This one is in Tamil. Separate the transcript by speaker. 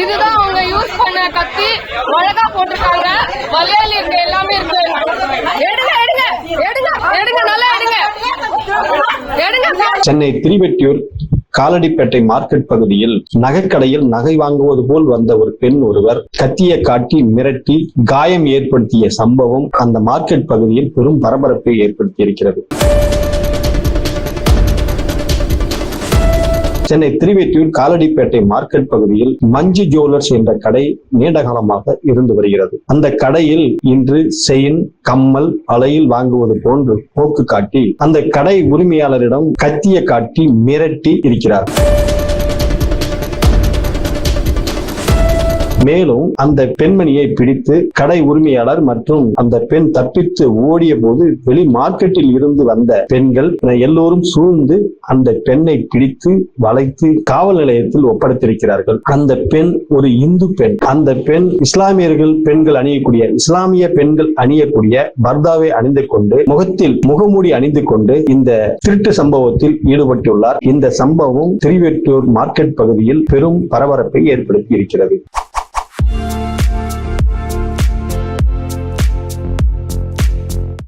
Speaker 1: இதுதான் அவங்க யூஸ் பண்ண கத்தி. மிளகா போட்டிருக்காங்க. வல்லையில இருக்க எல்லாமே இருக்கு. எடுங்க எடுங்க எடுங்க எடுங்க நல்லா எடுங்க. எடுங்க
Speaker 2: சென்னை திருவெட்டியூர் காலடிப்பேட்டை மார்க்கெட் பகுதியில் நகைக்கடையில் நகை வாங்குவது போல் வந்த ஒரு பெண் ஒருவர் கத்தியை காட்டி மிரட்டி காயம் ஏற்படுத்திய சம்பவம் அந்த மார்க்கெட் பகுதியில் பெரும் பரபரப்பை ஏற்படுத்தி இருக்கிறது சென்னை திருவெட்டியூர் காலடிப்பேட்டை மார்க்கெட் பகுதியில் மஞ்சு ஜுவல்லர்ஸ் என்ற கடை நீண்ட காலமாக இருந்து வருகிறது. அந்த கடையில் இன்று செயின் கம்மல் அலையில் வாங்குவது போன்று போக்கு காட்டி அந்த கடை உரிமையாளரிடம் கத்திய காட்டி மிரட்டி இருக்கிறார் மேலும் அந்த பெண்மணியை பிடித்து கடை உரிமையாளர் மற்றும் அந்த பெண் தப்பித்து ஓடிய போது வெளி மார்க்கெட்டில் இருந்து வந்த பெண்கள் எல்லோரும் சூழ்ந்து அந்த பெண்ணை பிடித்து வளைத்து காவல் நிலையத்தில் ஒப்படைத்திருக்கிறார்கள். அந்த பெண் ஒரு இந்து பெண். அந்த பெண் இஸ்லாமியர்கள் பெண்கள் அணியக்கூடிய இஸ்லாமிய பெண்கள் அணியக்கூடிய பர்தாவை அணிந்து கொண்டு முகத்தில் முகமூடி அணிந்து கொண்டு இந்த திருட்டு சம்பவத்தில் ஈடுபட்டுள்ளார். இந்த சம்பவம் திருவெட்டூர் மார்க்கெட் பகுதியில் பெரும் பரபரப்பை ஏற்படுத்தி இருக்கிறது.